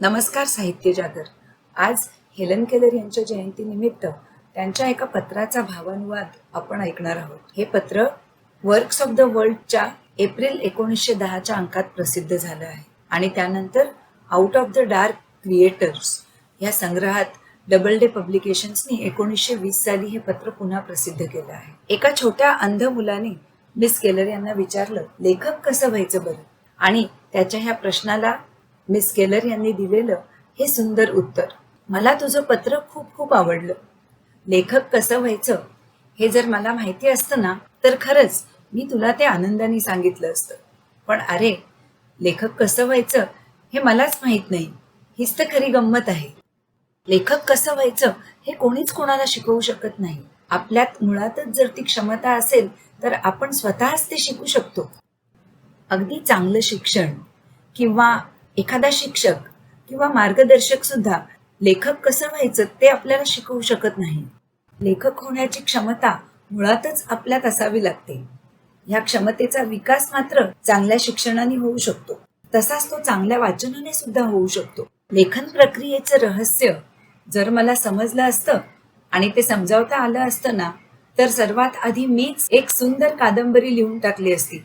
नमस्कार साहित्य जागर. आज हेलन केलर यांच्या जयंतीनिमित्त त्यांच्या एका पत्राचा भावानुवाद आपण ऐकणार आहोत. हे पत्र वर्क्स ऑफ द वर्ल्डच्या एप्रिल एकोणीसशे दहाच्या अंकात प्रसिद्ध झालं आहे आणि त्यानंतर out of the dark creators या संग्रहात डबल डे पब्लिकेशन्सनी एकोणीसशे वीस साली हे पत्र पुन्हा प्रसिद्ध केलं आहे. एका छोट्या अंध मुलाने मिस केलर यांना विचारलं लेखक कसं व्हायचं बरं? आणि त्याच्या ह्या प्रश्नाला मिस केलर यांनी दिलेलं हे सुंदर उत्तर. मला तुझं पत्र खूप खूप आवडलं. लेखक कसं व्हायचं हे जर मला माहिती असतं ना तर खरंच मी तुला ते आनंदाने सांगितलं असतं. पण अरे लेखक कसं व्हायचं हे मलाच माहीत नाही. हीच तर खरी गंमत आहे. लेखक कसं व्हायचं हे कोणीच कोणाला शिकवू शकत नाही. आपल्यात मुळातच जर ती क्षमता असेल तर आपण स्वतःच ते शिकू शकतो. अगदी चांगलं शिक्षण किंवा एखादा शिक्षक किंवा मार्गदर्शक सुद्धा लेखक कसं व्हायचं ते आपल्याला शिकवू शकत नाही. लेखक होण्याची क्षमता मुळातच आपल्यात असावी लागते. ह्या क्षमतेचा विकास मात्र चांगल्या शिक्षणाने होऊ शकतो. तसाच तो चांगल्या वाचनाने सुद्धा होऊ शकतो. लेखन प्रक्रियेचं रहस्य जर मला समजलं असतं आणि ते समजावता आलं असतं ना तर सर्वात आधी मीच एक सुंदर कादंबरी लिहून टाकली असती.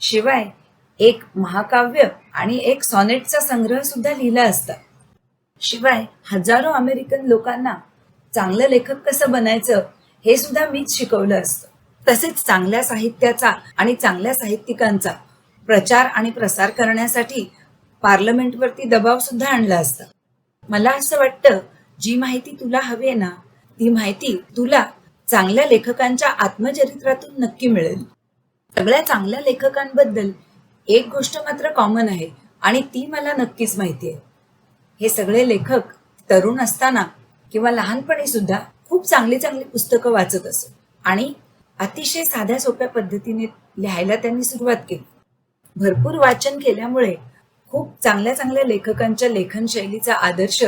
शिवाय एक महाकाव्य आणि एक सॉनेटचा संग्रह सुद्धा लिहिला असता. शिवाय हजारो अमेरिकन लोकांना चांगलं लेखक कसं बनायचं हे सुद्धा मीच शिकवलं असतं. तसेच चांगल्या साहित्याचा आणि चांगल्या साहित्यिकांचा प्रचार आणि प्रसार करण्यासाठी पार्लमेंटवरती दबाव सुद्धा आणला असता. मला असं वाटतं जी माहिती तुला हवी आहे ना ती माहिती तुला चांगल्या लेखकांच्या आत्मचरित्रातून नक्की मिळेल. सगळ्या चांगल्या लेखकांबद्दल एक गोष्ट मात्र कॉमन आहे आणि ती मला नक्कीच माहिती आहे. हे सगळे लेखक तरुण असताना किंवा लहानपणी सुद्धा खूप चांगली चांगली पुस्तकं वाचत असत आणि अतिशय साध्या सोप्या पद्धतीने लिहायला त्यांनी सुरुवात केली. भरपूर वाचन केल्यामुळे खूप चांगल्या चांगल्या लेखकांच्या लेखन शैलीचा आदर्श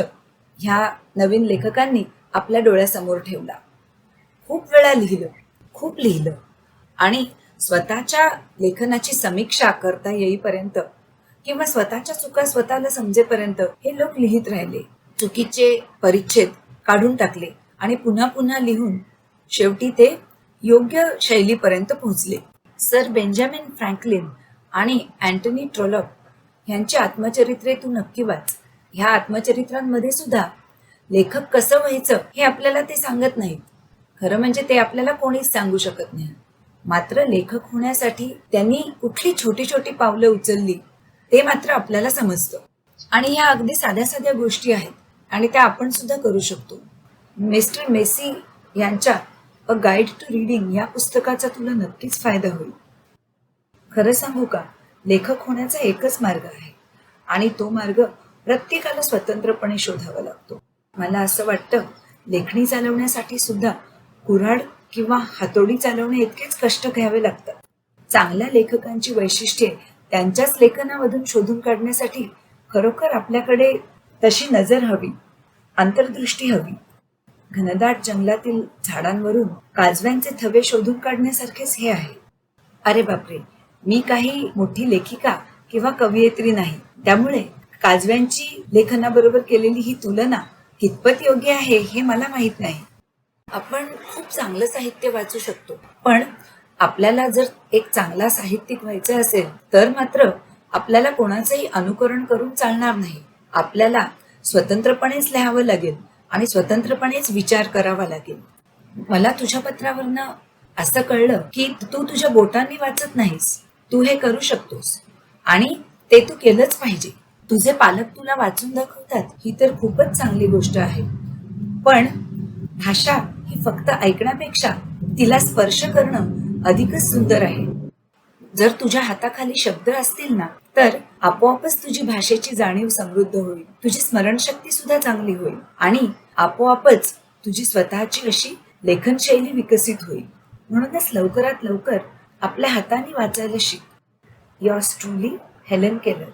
ह्या नवीन लेखकांनी आपल्या डोळ्यासमोर ठेवला. खूप वेळा लिहिलं खूप लिहिलं आणि स्वतःच्या लेखनाची समीक्षा करता येईपर्यंत किंवा स्वतःच्या चुका स्वतःला समजेपर्यंत हे लोक लिहित राहिले. चुकीचे परिच्छेद काढून टाकले आणि पुन्हा पुन्हा लिहून शेवटी ते योग्य शैलीपर्यंत पोहोचले. सर बेंजामिन फ्रँकलिन आणि अँटनी ट्रोलप यांची आत्मचरित्रे तू नक्की वाच. ह्या आत्मचरित्रांमध्ये सुद्धा लेखक कसं व्हायचं हे आपल्याला ते सांगत नाहीत. खरं म्हणजे ते आपल्याला कोणीच सांगू शकत नाही. मात्र लेखक होण्यासाठी त्यांनी कुठली छोटी छोटी पावलं उचलली ते मात्र आपल्याला समजतं. आणि ह्या अगदी साध्या साध्या गोष्टी आहेत आणि त्या आपण सुद्धा करू शकतो. मिस्टर मेसी यांच्या अ गाईड टू रीडिंग या पुस्तकाचा तुला नक्कीच फायदा होईल. खरं सांगू का लेखक होण्याचा एकच मार्ग आहे आणि तो मार्ग प्रत्येकाला स्वतंत्रपणे शोधावा लागतो. मला असं वाटतं लेखणी चालवण्यासाठी सुद्धा कुऱ्हाड किंवा हातोडी चालवणे इतकेच कष्ट घ्यावे लागतात. चांगल्या लेखकांची वैशिष्ट्ये त्यांच्याच लेखनामधून शोधून काढण्यासाठी खरोखर आपल्याकडे तशी नजर हवी अंतर्दृष्टी हवी. घनदाट जंगलातील झाडांवरून काजव्यांचे थवे शोधून काढण्यासारखेच हे आहे. अरे बापरे मी काही मोठी लेखिका किंवा कवयित्री नाही. त्यामुळे काजव्यांची लेखनाबरोबर केलेली ही तुलना कितपत योग्य आहे हे मला माहीत नाही. आपण खूप चांगलं साहित्य वाचू शकतो. पण आपल्याला जर एक चांगला साहित्यिक व्हायचं असेल तर मात्र आपल्याला कोणाचंही अनुकरण करून चालणार नाही. आपल्याला स्वतंत्रपणेच लिहावं लागेल आणि स्वतंत्रपणेच विचार करावा लागेल. मला तुझ्या पत्रावरनं असं कळलं की तू तुझ्या बोटांनी वाचत नाहीस. तू हे करू शकतोस. आणि ते तू केलंच पाहिजे. तुझे पालक तुला वाचून दाखवतात. ही तर खूपच चांगली गोष्ट आहे. पण भाषा फक्त ऐकण्यापेक्षा तिला स्पर्श करणं अधिकच सुंदर आहे. जर तुझ्या हाताखाली शब्द असतील ना तर आपोआपच तुझी भाषेची जाणीव समृद्ध होईल. तुझी स्मरणशक्ती सुद्धा चांगली होईल आणि आपोआपच तुझी स्वतःची अशी लेखनशैली विकसित होईल. म्हणूनच लवकरात लवकर आपल्या हाताने वाचायला शिक. यॉर्स ट्रुली हेलन केलर